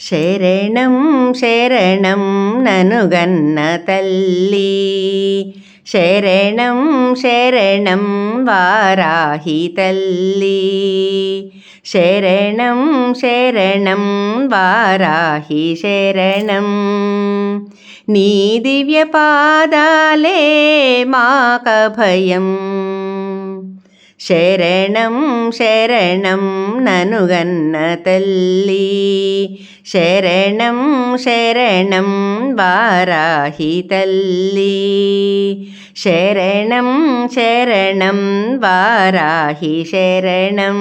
శరణం శరణం ననుగన్న తల్లి. శరణం శరణం వారాహి తల్లి. శరణం శరణం వారాహి శరణం. నీ దివ్య పాదాలే మాక భయం శరణం శరణం ననుగన్న తల్లి. శరణం శరణం వారాహి తల్లి. శరణం శరణం వారాహి శరణం.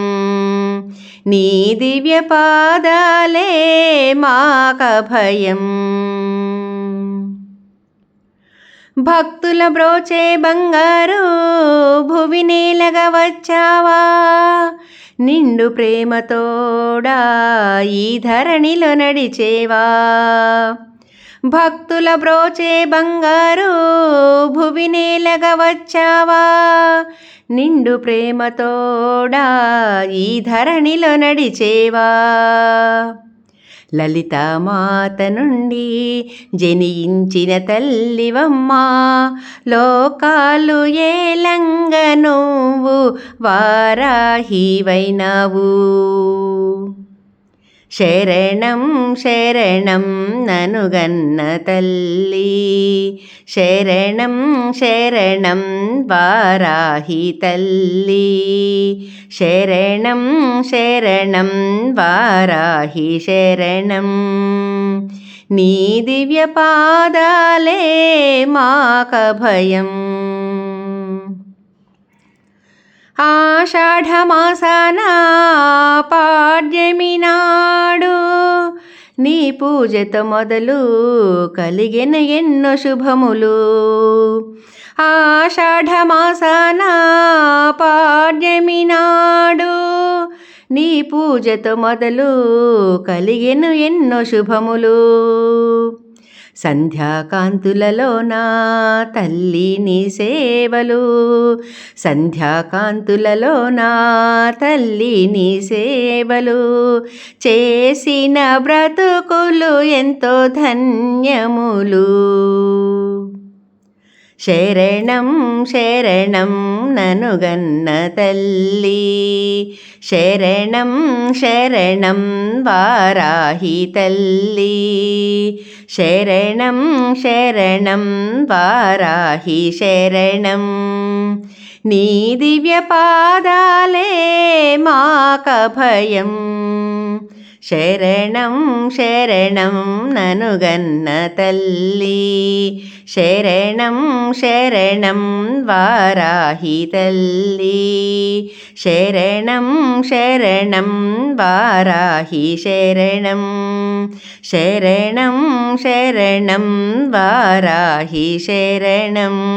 నీ దివ్య పాదాలే మాక భయం. భక్తుల బ్రోచే బంగారు భువి నేలగా వచ్చావా? నిండు ప్రేమతోడా ఈ ధరణిలో నడిచేవా? భక్తుల బ్రోచే బంగారు భువి నేలగా వచ్చావా? నిండు ప్రేమతోడా ఈ ధరణిలో నడిచేవా? లలితామాత నుండి జనించిన తల్లివమ్మా లోకాలు ఏలంగ నువ్వు వారాహివైనావు. శరణం శరణం ననుగన్న తల్లి శరణం శరణం వారాహి తల్లి శరణం శరణం వారాహి శరణం నీ దివ్య పాదాలే మాక భయం ఆషాఢమాసాన పాడ్యమి నాడు నీ పూజతో మొదలు కలిగిన ఎన్నో శుభములు. ఆషాఢమాసాన పాడ్యమి నాడు నీ పూజతో మొదలు కలిగిన ఎన్నో శుభములు. సంధ్యాకాంతులలో నా తల్లి నీ సేవలు? సంధ్యాకాంతులలో నా తల్లి నీ సేవలు? చేసిన బ్రతుకులు ఎంతో ధన్యములు. శరణం శరణం ననుగన్న తల్లి. శరణం శరణం వారాహి తల్లి. శరణం శరణం వారాహి శరణం. నీ దివ్య పాదాలే మాక భయం శరణం శరణం ననుగన్న తల్లి. శరణం శరణం వారాహి తల్లి. శరణం శరణం వారాహి శరణం. శరణం శరణం వారాహి శరణం.